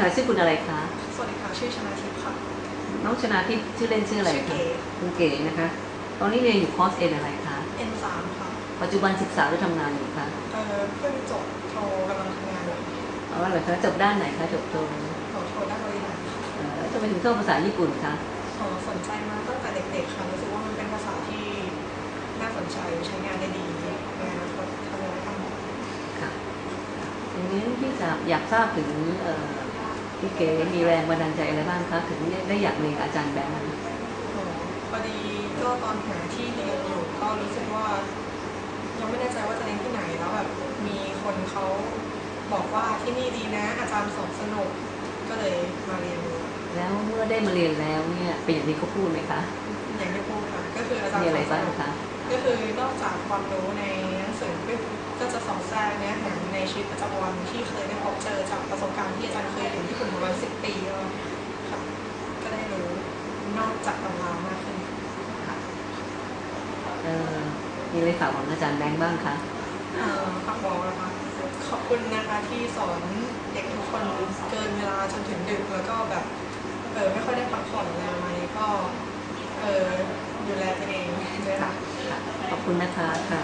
ค่ะชื่อคุณอะไรคะสวัสดีค่ะชื่อชนาทิพย์ค่ะน้องชนาทิพย์ชื่อเล่นชื่ออะไรชื่อคะเก๋คุณเก๋นะคะ ตอนนี้เรียนอยู่คอร์สเอ็นอะไรคะ N3 ค่ะปัจจุบันศึกษาหรือทำงานอยู่คะเอ่อเพิ่งจบโทกำลังทำงานอยู่เอาว่าเหรอคะจบด้านไหนคะจบโทโทโทด้านบริหารค่ะเอ่อแล้วทำไมถึงชอบภาษาญี่ปุ่นคะเอ่อสนใจมาตั้งแต่เด็กๆค่ะรู้สึกว่ามันเป็นภาษาที่น่าสนใจใช้งานได้ดีในอนาคตทำงานได้ทำ ค่ะทีนี้พี่จะอยากทราบถึงเอ่อ พี่เก๋มีแรงบันดาลใจอะไรบ้างคะถึงได้อยากเรียนกับอาจารย์แบงค์นะคะโอ้พอดีก็ตอนหาที่เรียนอยู่ก็รู้สึกว่า ยังไม่แน่ใจว่าจะเรียนที่ไหนแล้วแบบมีคนเขาบอกว่าที่นี่ดีนะ อาจารย์สอนสนุกก็เลยมาเรียนดูแล้วเมื่อได้มาเรียนแล้วเนี่ยเป็นอย่างที่เขาพูดไหมคะอย่างที่พูดค่ะก็คืออาจารย์มีอะไรบ้างสนสนุกคะก็คือนอกจากความรู้ในหนังสือก็จะสอนแทรกเนื้อหาในชีวิตประจำวันที่เคยได้พบเจอจากประสบการณ์ที่อาจารย์เคยอยู่ญี่ปุ่นประมาณสิบปีแล้วค่ะก็ได้รู้นอกจากตำรามากขึ้น ค่ะเอ่อ มีอะไรฝากของอาจารย์แบงค์บ้างคะเอ่อฝากบอกนะคะขอบคุณนะคะที่สอนเด็กทุกคนเกินเวลาจนถึงดึกแล้วก็แบบเออไม่ค่อยได้พักผ่อนอะไรประมาณนี้ก็เออดูแลตัวเองด้วยค่ะค่ะขอบคุณนะคะค่ะ